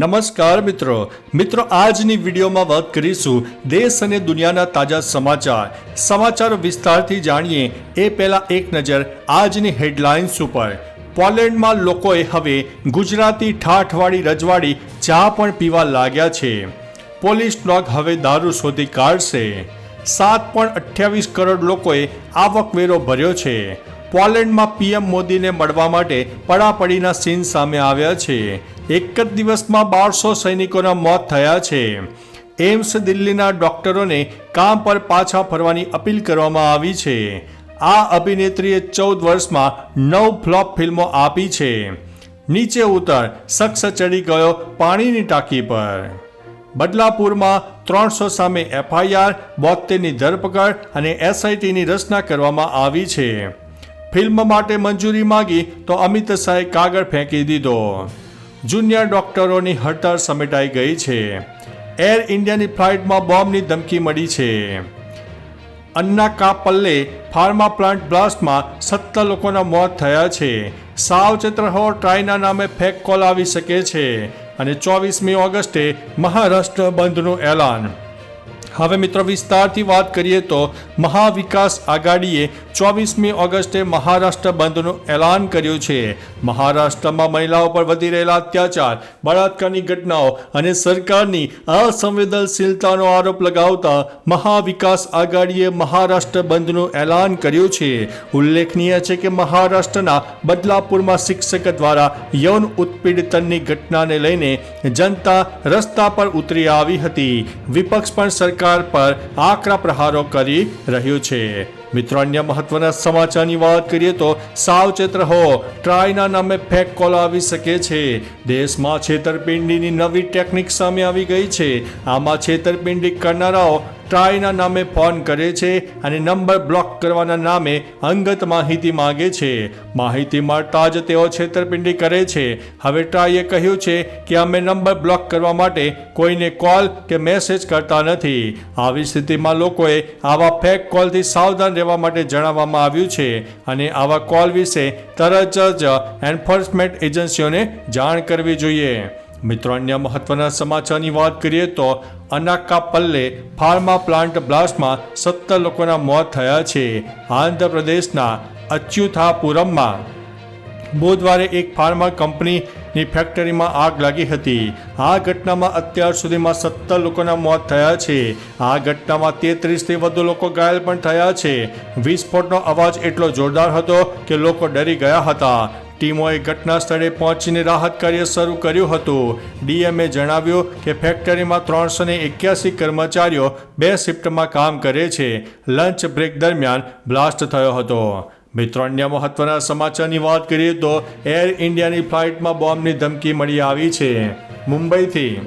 નમસ્કાર મિત્રો. મિત્રો, આજની વિડીયોમાં વાત કરીશું દેશ અને દુનિયાના તાજા સમાચાર. સમાચારો વિસ્તારથી જાણીએ એ પહેલા એક નજર આજની હેડલાઇન્સ ઉપર. પોલેન્ડમાં લોકોએ હવે ગુજરાતી ઠાઠવાડી રજવાડી ચા પણ પીવા લાગ્યા છે. પોલીસ ડોગ હવે દારૂ શોધી કાઢશે. સાત પોઈન્ટ અઠ્યાવીસ કરોડ લોકોએ આવકવેરો ભર્યો છે. પોલેન્ડમાં પીએમ મોદીને મળવા માટે પડાપડીના સીન સામે આવ્યા છે. એક જ દિવસમાં બારસો સૈનિકોના મોત થયા છે. એમ્સ દિલ્હીના ડોક્ટરોને કામ પર પાછા ફરવાની અપીલ કરવામાં આવી છે. આ અભિનેત્રીએ ચૌદ વર્ષમાં નવ ફ્લોપ ફિલ્મો આપી છે. નીચે ઉતર શખ્સ ચડી ગયો પાણીની ટાંકી પર. બદલાપુરમાં ત્રણસો સામે એફઆઈઆર બોતેરની ધરપકડ અને એસઆઈટીની રચના કરવામાં આવી છે. ફિલ્મ માટે મંજૂરી માંગી તો અમિત શાહે કાગળ ફેંકી દીધો. જુનિયર ડોક્ટરોની હડતાળ સમેટાઈ ગઈ છે. એર ઇન્ડિયાની ફ્લાઇટમાં બોમ્બની ધમકી મળી છે. અન્ના કાપલ્લે ફાર્મા પ્લાન્ટ બ્લાસ્ટમાં સત્તર લોકોના મોત થયા છે. સાવચેત રહો ટ્રાયના નામે ફેક કોલ આવી શકે છે. અને ચોવીસમી ઓગસ્ટે મહારાષ્ટ્ર બંધનું એલાન. હવે મિત્રો વિસ્તારથી વાત કરીએ તો મહાવિકાસ આઘાડીએ ચોવીસમી ઓગસ્ટે મહારાષ્ટ્ર બંધનું એલાન કર્યું છે. મહારાષ્ટ્રમાં મહિલાઓ પર વધી રહેલા અત્યાચાર, બળાત્કારની ઘટનાઓ અને સરકારની અસંવેદનશીલતાનો આરોપ લગાવતા મહાવિકાસ આઘાડીએ મહારાષ્ટ્ર બંધનું એલાન કર્યું છે. ઉલ્લેખનીય છે કે મહારાષ્ટ્રના બદલાપુરમાં શિક્ષક દ્વારા યૌન ઉત્પીડનની ઘટનાને લઈને જનતા રસ્તા પર ઉતરી આવી હતી. વિપક્ષ પણ સરકાર પર આકરા પ્રહારો કરી રહ્યું છે. મિત્રો, અન્ય મહત્વના સમાચારની વાત કરીએ તો સાવચેત રહો. ટ્રાયના નામે ફેક કોલ આવી શકે છે. દેશમાં છેતરપિંડીની નવી ટેકનિક સામે આવી ગઈ છે. આમાં છેતરપિંડી કરનારાઓ ટ્રાયના નામે ફોન કરે છે અને નંબર બ્લોક કરવાના નામે અંગત માહિતી માંગે છે. માહિતી મળતા જ તેઓ છેતરપિંડી કરે છે. હવે ટ્રાયે કહ્યું છે કે અમે નંબર બ્લોક કરવા માટે કોઈને કોલ કે મેસેજ કરતા નથી. આવી સ્થિતિમાં લોકોએ આવા ફેક કોલથી સાવધાન રહેવા માટે જણાવવામાં આવ્યું છે અને આવા કોલ વિશે તરત જ એન્ફોર્સમેન્ટ એજન્સીઓને જાણ કરવી જોઈએ. મિત્રો, અન્ય મહત્વના સમાચારની વાત કરીએ તો અનાકાપલ્લે ફાર્મા પ્લાન્ટ બ્લાસ્ટમાં સત્તર લોકોના મોત થયા છે. આંધ્રપ્રદેશના અચ્યુથાપુરમમાં બુધવારે એક ફાર્મા કંપનીની ફેક્ટરીમાં આગ લાગી હતી. આ ઘટનામાં અત્યાર સુધીમાં સત્તર લોકોના મોત થયા છે. આ ઘટનામાં તેત્રીસથી વધુ લોકો ઘાયલ પણ થયા છે. વિસ્ફોટનો અવાજ એટલો જોરદાર હતો કે લોકો ડરી ગયા હતા. ટીમોએ ઘટના સ્થળે પહોંચીને રાહત કાર્ય શરૂ કર્યું હતું. ડીએમએ જણાવ્યું કે ફેક્ટરીમાં ત્રણસો એક્યાસી કર્મચારીઓ બે શિફ્ટમાં કામ કરે છે. લંચ બ્રેક દરમિયાન બ્લાસ્ટ થયો હતો. મિત્રો, અન્ય મહત્વના સમાચારની વાત કરીએ તો એર ઇન્ડિયાની ફ્લાઇટમાં બોમ્બની ધમકી મળી આવી છે. મુંબઈથી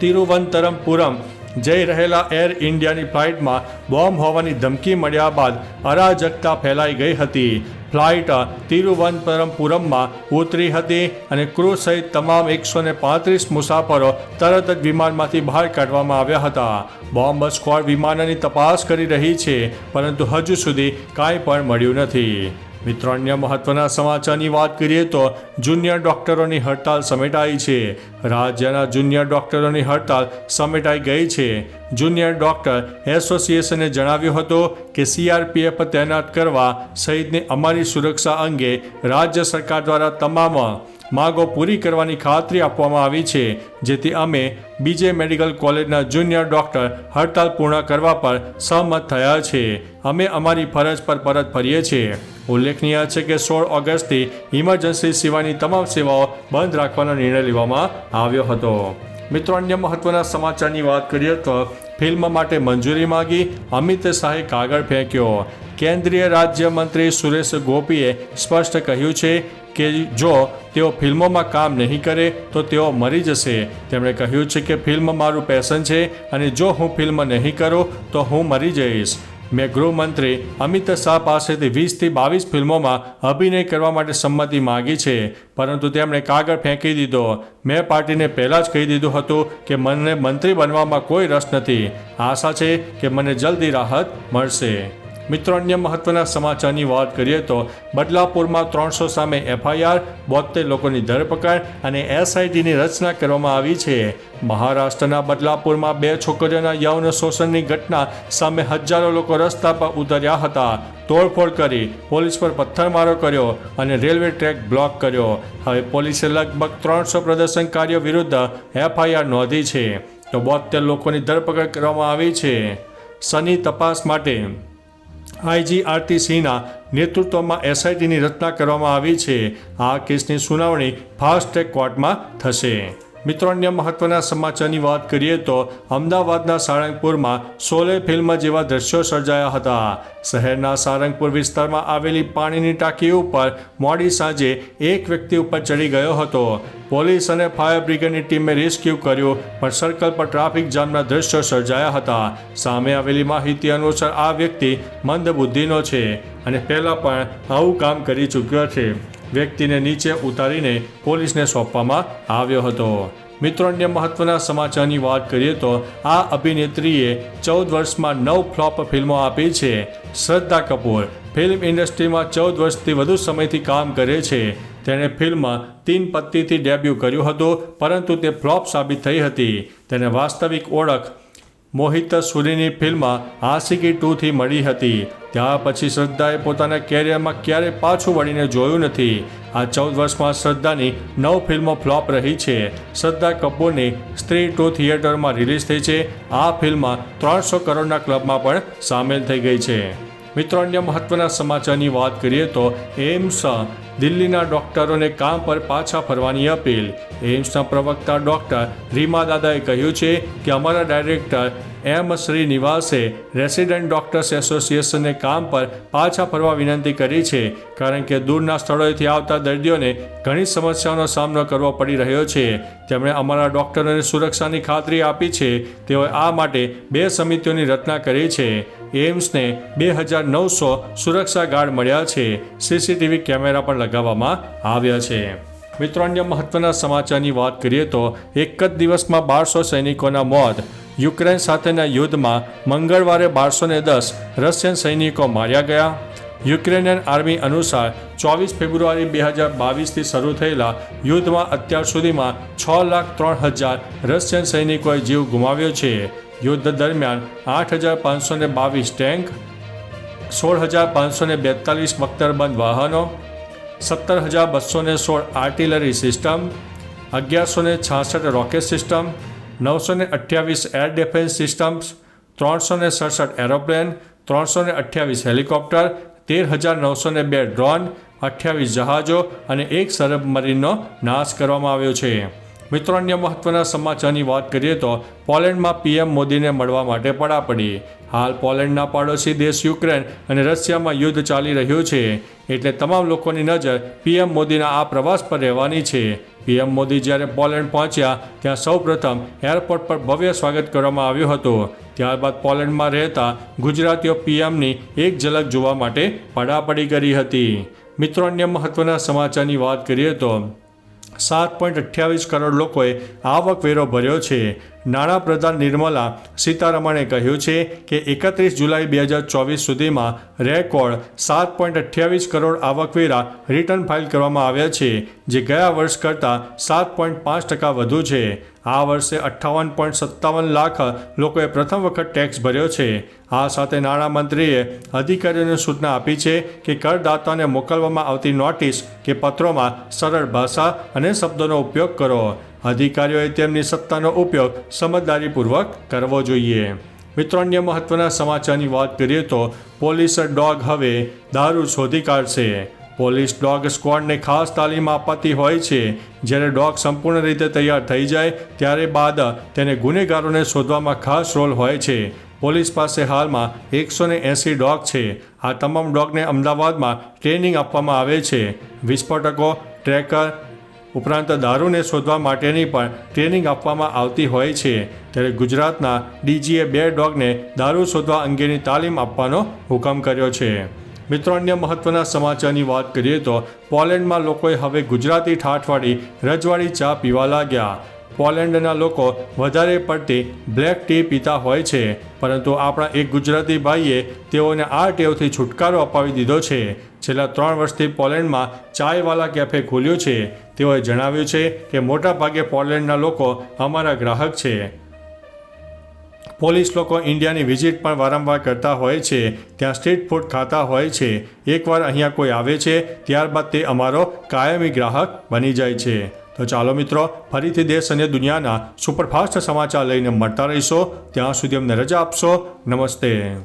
તિરુવનંતરમપુરમ જઈ રહેલા એર ઇન્ડિયાની ફ્લાઇટમાં બોમ્બ હોવાની ધમકી મળ્યા બાદ અરાજકતા ફેલાઈ ગઈ હતી. ફ્લાઇટ તિરુવનંતપુરમમાં ઉતરી હતી અને ક્રૂ સહિત તમામ એકસો પાંત્રીસ મુસાફરો તરત જ વિમાનમાંથી બહાર કાઢવામાં આવ્યા હતા. બોમ્બ સ્ક્વોડ વિમાનની તપાસ કરી રહી છે, પરંતુ હજુ સુધી કાંઈ પણ મળ્યું નથી. મિત્રો, અન્ય મહત્વના સમાચારની વાત કરીએ તો જુનિયર ડોક્ટરોની હડતાલ સમેટાઈ છે. રાજ્યના જુનિયર ડોક્ટરોની હડતાલ સમેટાઈ ગઈ છે. જુનિયર ડોક્ટર એસોસિએશને જણાવ્યું હતું કે સીઆરપીએફ તૈનાત કરવા સહિતની અમારી સુરક્ષા અંગે રાજ્ય સરકાર દ્વારા તમામ માગો પૂરી કરવાની ખાતરી આપવામાં આવી છે, જેથી અમે બીજે મેડિકલ કોલેજના જુનિયર ડોક્ટર હડતાલ પૂર્ણ કરવા પર સહમત થયા છે. અમે અમારી ફરજ પર પરત ફરીએ છીએ. ઉલ્લેખનીય છે કે સોળ ઓગસ્ટથી ઇમરજન્સી સિવાયની તમામ સેવાઓ બંધ રાખવાનો નિર્ણય લેવામાં આવ્યો હતો. મિત્રો, અન્ય મહત્વના સમાચારની વાત કરીએ તો ફિલ્મ માટે મંજૂરી માગી, અમિત શાહે કાગળ ફેંક્યો. કેન્દ્રીય રાજ્યમંત્રી સુરેશ ગોપીએ સ્પષ્ટ કહ્યું છે કે જો તેઓ ફિલ્મોમાં કામ નહીં કરે તો તેઓ મરી જશે. તેમણે કહ્યું છે કે ફિલ્મ મારું પેશન છે અને જો હું ફિલ્મ નહીં કરું તો હું મરી જઈશ. મેં ગૃહમંત્રી અમિત શાહ પાસેથી વીસથી બાવીસ ફિલ્મોમાં અભિનય કરવા માટે સંમતિ માગી છે, પરંતુ તેમણે કાગળ ફેંકી દીધો. મેં પાર્ટીને પહેલાં જ કહી દીધું હતું કે મને મંત્રી બનવામાં કોઈ રસ નથી. આશા છે કે મને જલ્દી રાહત મળશે. મિત્રો, અન્ય મહત્વના સમાચારની વાત કરીએ તો બદલાપુરમાં ત્રણસો સામે એફઆઈઆર બોતેર લોકોની ધરપકડ અને એસઆઈટીની રચના કરવામાં આવી છે. મહારાષ્ટ્રના બદલાપુરમાં બે છોકરીઓના યૌન શોષણની ઘટના સામે હજારો લોકો રસ્તા પર ઉતર્યા હતા. તોડફોડ કરી પોલીસ પર પથ્થરમારો કર્યો અને રેલવે ટ્રેક બ્લોક કર્યો. હવે પોલીસે લગભગ ત્રણસો પ્રદર્શનકારીઓ વિરુદ્ધ એફઆઈઆર નોંધી છે. તો બોતેર લોકોની ધરપકડ કરવામાં આવી છે. સની તપાસ માટે આઈજી આરતી સિંહના નેતૃત્વમાં એસઆઈટીની રચના કરવામાં આવી છે. આ કેસની સુનાવણી ફાસ્ટ ટ્રેક કોર્ટમાં થશે. મિત્રો, અન્ય મહત્વના સમાચારની વાત કરીએ તો અમદાવાદના સારંગપુરમાં સોલે ફિલ્મ જેવા દ્રશ્યો સર્જાયા હતા. શહેરના સારંગપુર વિસ્તારમાં આવેલી પાણીની ટાંકી ઉપર મોડી સાંજે એક વ્યક્તિ ઉપર ચડી ગયો હતો. પોલીસ અને ફાયર બ્રિગેડની ટીમે રેસ્ક્યુ કર્યું, પણ સર્કલ પર ટ્રાફિક જામના દ્રશ્યો સર્જાયા હતા. સામે આવેલી માહિતી અનુસાર આ વ્યક્તિ મંદ બુદ્ધિનો છે અને પહેલાં પણ આવું કામ કરી ચૂક્યો છે. વ્યક્તિને નીચે ઉતારીને પોલીસને સોંપવામાં આવ્યો હતો. મિત્રો, અન્ય મહત્વના સમાચારની વાત કરીએ તો આ અભિનેત્રીએ ચૌદ વર્ષમાં નવ ફ્લોપ ફિલ્મો આપી છે. શ્રદ્ધા કપૂર ફિલ્મ ઇન્ડસ્ટ્રીમાં ચૌદ વર્ષથી વધુ સમયથી કામ કરે છે. તેણે ફિલ્મ તીન પત્તીથી ડેબ્યુ કર્યું હતું, પરંતુ તે ફ્લોપ સાબિત થઈ હતી. તેને વાસ્તવિક ઓળખ મોહિત સુરીની ફિલ્મ આશિકી ટુથી મળી હતી. ત્યાર પછી શ્રદ્ધાએ પોતાના કેરિયરમાં ક્યારેય પાછું વળીને જોયું નથી. આ ચૌદ વર્ષમાં શ્રદ્ધાની નવ ફિલ્મો ફ્લોપ રહી છે. શ્રદ્ધા કપૂરની સ્ત્રી ટુ થિયેટરમાં રિલીઝ થઈ છે. આ ફિલ્મ ત્રણસો કરોડના ક્લબમાં પણ સામેલ થઈ ગઈ છે. મિત્રો, અન્ય મહત્વના સમાચારની વાત કરીએ તો એમ્સ દિલ્હીના ડોક્ટરોને કામ પર પાછા ફરવાની અપીલ. એમ્સના પ્રવક્તા ડોક્ટર રીમા દાદાએ કહ્યું છે કે અમારા ડાયરેક્ટર એમ શ્રીનિવાસે રેસિડેન્ટ ડોક્ટર્સ એસોસિએશનને કામ પર પાછા ફરવા વિનંતી કરી છે, કારણ કે દૂરના સ્થળોએથી આવતા દર્દીઓને ઘણી સમસ્યાઓનો સામનો કરવો પડી રહ્યો છે. તેમણે અમારા ડોક્ટરોને સુરક્ષાની ખાતરી આપી છે, તેઓએ આ માટે બે સમિતિઓની રચના કરી છે. એમ્સને બે હજાર નવસો સુરક્ષા ગાર્ડ મળ્યા છે. સીસીટીવી કેમેરા પણ લગાવવામાં આવ્યા છે. મિત્રો, અન્ય મહત્વના સમાચારની વાત કરીએ તો એક જ દિવસમાં બારસો સૈનિકોના મોત. યુક્રેન સાથેના યુદ્ધમાં મંગળવારે બારસો ને દસ રશિયન સૈનિકો માર્યા ગયા. યુક્રેનિયન આર્મી અનુસાર ચોવીસ ફેબ્રુઆરી બે હજાર બાવીસથી શરૂ થયેલા યુદ્ધમાં અત્યાર સુધીમાં છ લાખ ત્રણ હજાર રશિયન સૈનિકોએ જીવ ગુમાવ્યો છે. યુદ્ધ દરમિયાન આઠ હજાર પાંચસો ને બાવીસ ટેન્ક, સોળ હજાર પાંચસો ને બેતાલીસ મખ્તરબંધ વાહનો સત્તર હજાર બસો ને સોળ આર્ટિલરી સિસ્ટમ, અગિયારસો ને છાસઠ રોકેટ સિસ્ટમ, નવસો ને અઠ્યાવીસ એર ડિફેન્સ સિસ્ટમ્સ, ત્રણસો ને સડસઠ એરોપ્લેન, ત્રણસો ને અઠ્યાવીસ હેલિકોપ્ટર, તેર હજાર નવસો ને બે ડ્રોન, અઠ્યાવીસ જહાજો અને એક સબમરીનનો નાશ કરવામાં આવ્યો છે. મિત્રો, અન્ય મહત્વના સમાચારની વાત કરીએ તો પોલેન્ડમાં પીએમ મોદીને મળવા માટે પડાપડી. હાલ પોલેન્ડના પાડોશી દેશ યુક્રેન અને રશિયામાં યુદ્ધ ચાલી રહ્યું છે. એટલે તમામ લોકોની નજર પીએમ મોદીના આ પ્રવાસ પર રહેવાની છે. પીએમ મોદી જ્યારે પોલેન્ડ પહોંચ્યા, ત્યાં સૌપ્રથમ એરપોર્ટ પર ભવ્ય સ્વાગત કરવામાં આવ્યું હતું. ત્યારબાદ પોલેન્ડમાં રહેતા ગુજરાતીઓ પીએમની એક ઝલક જોવા માટે પડાપડી કરી હતી. મિત્રો, અન્ય મહત્વના સમાચારની વાત કરીએ તો સાત પોઈન્ટ અઠ્યાવીસ કરોડ લોકોએ આવકવેરો ભર્યો છે. નાણાપ્રધાન નિર્મલા સીતારમણે કહ્યું છે કે એકત્રીસ જુલાઈ બે હજાર ચોવીસ સુધીમાં રેકોર્ડ સાત પોઈન્ટ અઠ્યાવીસ કરોડ આવકવેરા રિટર્ન ફાઇલ કરવામાં આવ્યા છે, જે ગયા વર્ષ કરતાં સાત પોઈન્ટ પાંચ ટકા વધુ છે. આ વર્ષે અઠ્ઠાવન પોઈન્ટ સત્તાવન લાખ લોકોએ પ્રથમ વખત ટેક્સ ભર્યો છે. આ સાથે નાણામંત્રીએ અધિકારીઓને સૂચના આપી છે કે કરદાતાને મોકલવામાં આવતી નોટિસ કે પત્રોમાં સરળ ભાષા અને શબ્દોનો ઉપયોગ કરો. અધિકારીઓએ તેમની સત્તાનો ઉપયોગ સમજદારીપૂર્વક કરવો જોઈએ. મિત્રો, અન્ય મહત્વના સમાચારની વાત કરીએ તો પોલીસ ડોગ હવે દારૂ શોધી કાઢશે. પોલીસ ડોગ સ્ક્વોડને ખાસ તાલીમ આપવાતી હોય છે. જ્યારે ડોગ સંપૂર્ણ રીતે તૈયાર થઈ જાય, ત્યારે બાદ તેને ગુનેગારોને શોધવામાં ખાસ રોલ હોય છે. પોલીસ પાસે હાલમાં એકસો ને એંસી ડોગ છે. આ તમામ ડોગને અમદાવાદમાં ટ્રેનિંગ આપવામાં આવે છે. વિસ્ફોટકો, ટ્રેકર ઉપરાંત દારૂને શોધવા માટેની પણ ટ્રેનિંગ આપવામાં આવતી હોય છે. ત્યારે ગુજરાતના ડીજીએ બે ડોગને દારૂ શોધવા અંગેની તાલીમ આપવાનો હુકમ કર્યો છે. મિત્રો, અન્ય મહત્વના સમાચારની વાત કરીએ તો પોલેન્ડમાં લોકોએ હવે ગુજરાતી ઠાઠવાળી રજવાડી ચા પીવા લાગ્યા. પોલેન્ડના લોકો વધારે પડતી બ્લેક ટી પીતા હોય છે, પરંતુ આપણા એક ગુજરાતી ભાઈએ તેઓને આ ટેવથી છુટકારો અપાવી દીધો છે. છેલ્લા ત્રણ વર્ષથી પોલેન્ડમાં ચાયવાલા કેફે ખોલ્યો છે. તેઓએ જણાવ્યું છે કે મોટાભાગે પોલેન્ડના લોકો અમારા ગ્રાહક છે. પોલીસ લોકો ઇન્ડિયાની વિઝિટ પણ વારંવાર કરતા હોય છે. ત્યાં સ્ટ્રીટ ફૂડ ખાતા હોય છે. એકવાર અહીંયા કોઈ આવે છે, ત્યારબાદ તે અમારો કાયમી ગ્રાહક બની જાય છે. તો ચાલો મિત્રો, ફરીથી દેશ અને દુનિયાના સુપરફાસ્ટ સમાચાર લઈને મળતા રહીશો. ત્યાં સુધી અમને રજા આપશો. નમસ્તે.